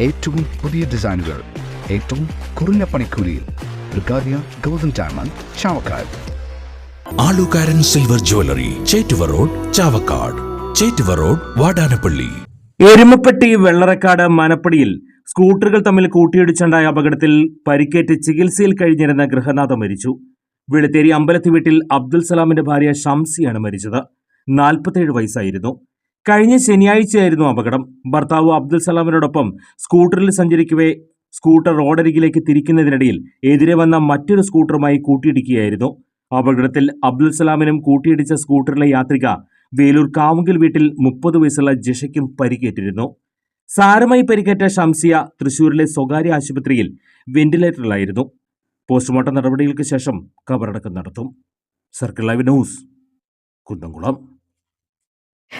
ഏറ്റവും പുതിയ ഡിസൈനുകൾ ഏറ്റവും കുറഞ്ഞ പണിക്കൂലിയിൽ ബ്രിഗാദിയ golden diamond Chavakkad. Alukaran silver jewellery Chettuva road Chavakkad. Chettuva road Vadanappally. Erumapetty Vellarakkad മനപ്പടിയിൽ സ്കൂട്ടറുകൾ തമ്മിൽ കൂട്ടിയിടിച്ചുണ്ടായ അപകടത്തിൽ പരിക്കേറ്റ് ചികിത്സയിൽ കഴിഞ്ഞിരുന്ന ഗൃഹനാഥ മരിച്ചു. വെളുത്തേരി അമ്പലത്തി വീട്ടിൽ അബ്ദുൽ സലാമിന്റെ ഭാര്യ ഷംസിയാണ് മരിച്ചത്. നാൽപ്പത്തേഴ് വയസ്സായിരുന്നു. കഴിഞ്ഞ ശനിയാഴ്ചയായിരുന്നു അപകടം. ഭർത്താവ് അബ്ദുൽ സലാമിനോടൊപ്പം സ്കൂട്ടറിൽ സഞ്ചരിക്കവേ സ്കൂട്ടർ റോഡരികിലേക്ക് തിരിക്കുന്നതിനിടയിൽ എതിരെ വന്ന മറ്റൊരു സ്കൂട്ടറുമായി കൂട്ടിയിടിക്കുകയായിരുന്നു. അപകടത്തിൽ അബ്ദുൽ സലാമിനും കൂട്ടിയിടിച്ച സ്കൂട്ടറിലെ യാത്രിക വേലൂർ കാവുങ്കിൽ വീട്ടിൽ മുപ്പത് വയസ്സുള്ള ജഷയ്ക്കും പരിക്കേറ്റിരുന്നു. സാരമായി പരിക്കേറ്റ ഷംസിയ തൃശൂരിലെ സ്വകാര്യ ആശുപത്രിയിൽ വെന്റിലേറ്ററിലായിരുന്നു. പോസ്റ്റ്മോർട്ടം നടപടികൾക്ക് ശേഷം കബറടക്കം നടത്തും. Circle live news Kunnamkulam.